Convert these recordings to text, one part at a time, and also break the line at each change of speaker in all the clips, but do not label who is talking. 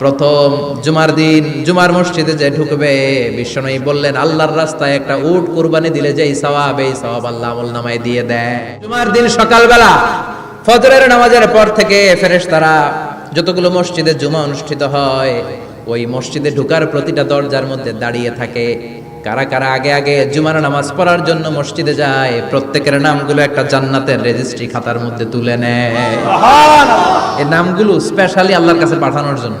প্রথম জুমার দিন জুমার মসজিদে যে ঢুকবে বিশ্বনয়ী বললেন আল্লাহর রাস্তায় একটা উট কুরবানি দিলে যেই সওয়াব এই সওয়াব আল্লাহ আমল নামায় দিয়ে দেয়। জুমার দিন সকালবেলা ফজরের নামাজের পর থেকে ফেরেশতারা যতগুলো মসজিদে জুমা অনুষ্ঠিত হয় ওই মসজিদে ঢুকার প্রতিটা দরজার মধ্যে দাঁড়িয়ে থাকে। কারা কারা আগে আগে জুমার নামাজ পড়ার জন্য মসজিদে যায় প্রত্যেকের নামগুলো একটা জান্নাতের রেজিস্ট্রি খাতার মধ্যে তুলে নেয়। এই নামগুলো স্পেশালি আল্লাহর কাছে পাঠানোর জন্য।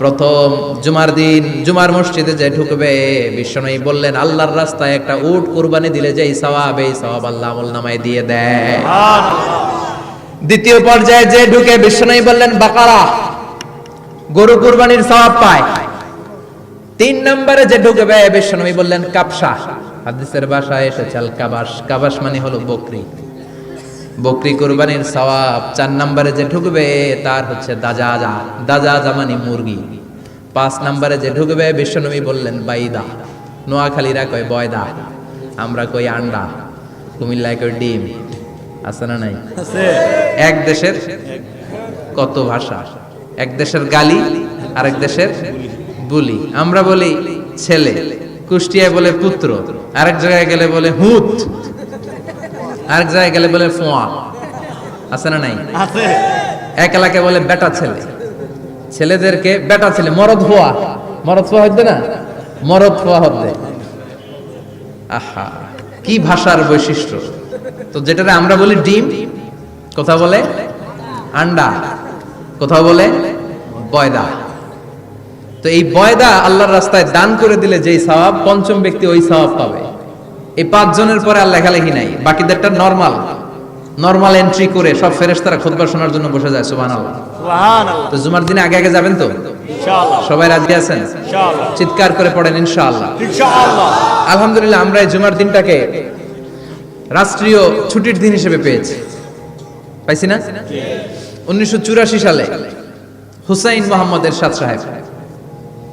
প্রথম জুমার দিন জুমার মসজিদে যে ঢুকবে বিশ্বনয়ী বললেন আল্লাহর রাস্তায় একটা উট কুরবানি দিলে যেই সওয়াব এই সওয়াব আল্লাহ আমল নামায় দিয়ে দেয়। দ্বিতীয় পর্যায়ে যে ঢুকে বিশ্বনয়ী বললেন বাকারা গরু কুরবানির সওয়াব পায়। তিন নম্বরে যে ঢুকবে বিশ্বনবী বললেন কাপসা হাদিসের বাসায় এসেছে আল কাবাস কাবাস মানে হলো বকরি। বকরি কুরবানির সওয়াব চার নম্বরে যে ঢুকবে তার হচ্ছে দাজাজা। দাজাজা মানে মুরগি। পাঁচ নম্বরে যে ঢুকবে বিশ্বনবী বললেন বাইদা। নোয়াখালীরা কয় বয়দা। আমরা কই আন্ডা। কুমিল্লায় কই ডিম। আছে না নাই? এক দেশের কত ভাষা? এক দেশের গালি আরেক দেশের বুলি। আমরা বলি ছেলে। কুষ্টিয়ায় বলে পুত্র আরেক জায়গায় গেলে বলে হুত। আরেক জায়গায় গেলে বলে ফোয়া। আছে না নাই? এক এলাকায় বলে বেটা ছেলে। ছেলেদেরকে বেটা ছেলে মরদ মরদ হচ্ছে না? মরদ আহা কি ভাষার বৈশিষ্ট্য। তো যেটারে আমরা বলি ডিম কথা বলে আন্ডা কোথাও বলে বয়দা। তো এই বয়দা আল্লাহর রাস্তায় দান করে দিলে যেই সওয়াব পঞ্চম ব্যক্তি ওই সওয়াব পাবে। এই পাঁচ জনের পরে আর লেখালেখি নাই। বাকিদেরটা নর্মাল নর্মাল এন্ট্রি করে সব ফেরেশতারা খুতবা শোনার জন্য বসে যায় সুবহানাল্লাহ। তো জুমার দিনে আগে আগে যাবেন তো? সবাই রাজি আছেন? চিৎকার করে পড়েন ইনশাআল্লাহ। আলহামদুলিল্লাহ আমরা এই জুমার দিনটাকে রাষ্ট্রীয় ছুটির দিন হিসেবে পেয়েছি। পাইছি না? উনিশশো চুরাশি সালে হুসাইন মোহাম্মদের সাত সাহেব।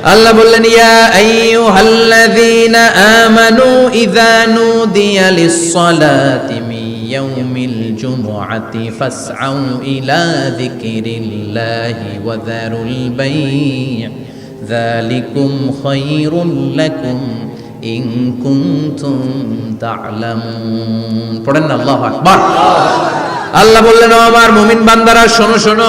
আল্লাহ বললেন, ইয়া আইয়ুহাল্লাযীনা আমানু ইযা নুদিয়া লিস-সালাতি মিন ইয়াউমিল জুমুআতি ফাসআউ ইলা যিকরিল্লাহি ওয়া যারুল বাই' যালিকুম খায়রুল লাকুম ইন কুনতুম তা'লামুন। পড়েন আল্লাহু আকবার। আল্লাহ বললেন আমার মুমিন বান্দারা, শোনো শোনো।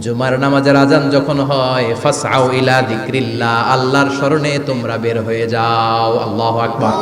জুমার নামাজের আজান যখন হয় ফাসাউ ইলা যিকরিল্লাহ, আল্লাহর স্মরণে তোমরা বের হয়ে যাও। আল্লাহু আকবার।